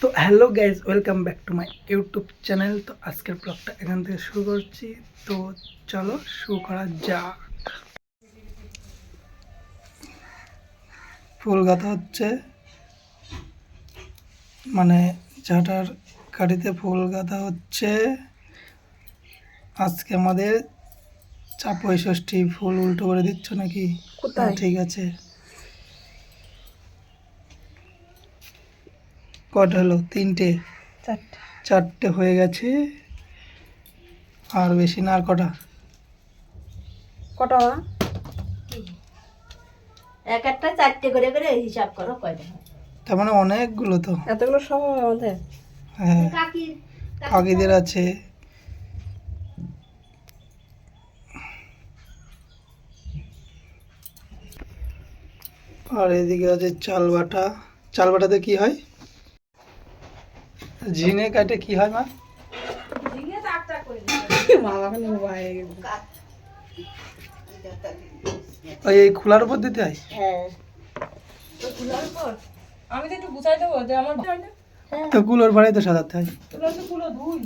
তো hello guys welcome back to my YouTube channel. তো আজকের ব্লগটা এখান থেকে শুরু করছি। তো চলো শুরু করা যাক। ফুল গাঁথা হচ্ছে। মানে ঝাঁটার কাঠিতে ফুল গাঁথা হচ্ছে। আজকে আমাদের চা ষষ্ঠী ফুল উল্টো করে দিচ্ছ নাকি? হ্যাঁ, ঠিক আছে। কটা হলো তিনটে। চারটে। হয়ে গেছে। আর বেশি না আর কটা? কটা এক একটা চারটে করে করে হিসাব করো কয়টা তার মানে অনেকগুলো তো। এতগুলো সব আমাদের? হ্যাঁ। কাকি কাকিদের আছে। আর এদিকে আছে চাল বাটা। চাল বাটাতে কি হয়? ঝিঙে কাটে কি হয় মা? মা বাবা মোবাইল ওই এই খোলার উপর দিতে হয়? হ্যাঁ। আমি তো একটু বুঝাই দেবো যে আমার তো কুলোর ভাড়াই তো সাজাতে হয়। তো পুরো ধুই।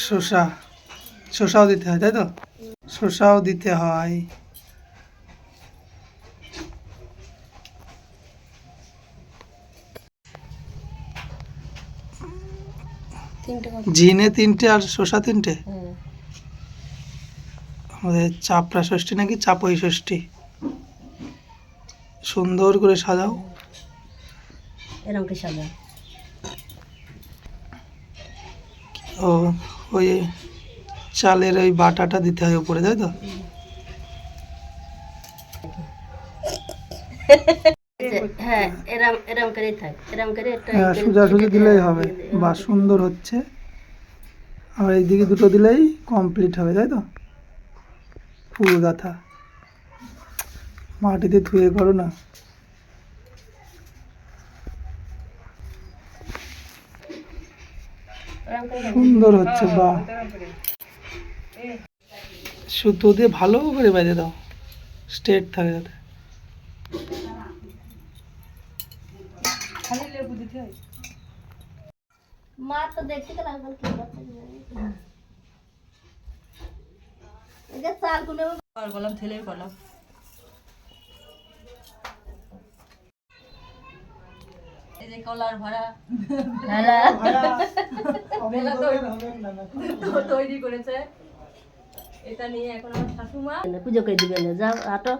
শসা। শসাও দিতে হয় তাই তো? শসাও দিতে হয়। ঝিনে তিনটে আর শসা তিনটে? আমাদের চাপড়া ষষ্ঠী নাকি চাপই ষষ্ঠী? সুন্দর করে সাজাও। এরকম কি সাজা ও ওই চালের ওই বাটাটা দিতে হয় উপরে তাই তো? হ্যাঁ এরম এরম করেই থাক এরম করে একটা হ্যাঁ সোজা সুজি দিলেই হবে বা সুন্দর হচ্ছে। আর এইদিকে দুটো দিলেই কমপ্লিট হবে তাই তো? ফুল গাঁথা। মাটিতে ধুয়ে করো না। সুন্দর হচ্ছে বা সুতো দিয়ে ভালো করে বেঁধে দাও। স্ট্রেট থাকে যাতে। খালি লেবু দিতে হয়। মা তো দেখতে গেলাম কি করতে যে চালগুলো আর গলাম ঠেলে গলাম। এই যে কলার তো তৈরি করেছে। এটা নিয়ে এখন আমার শাশুমা পুজো করে দিবে না যাও হাঁটো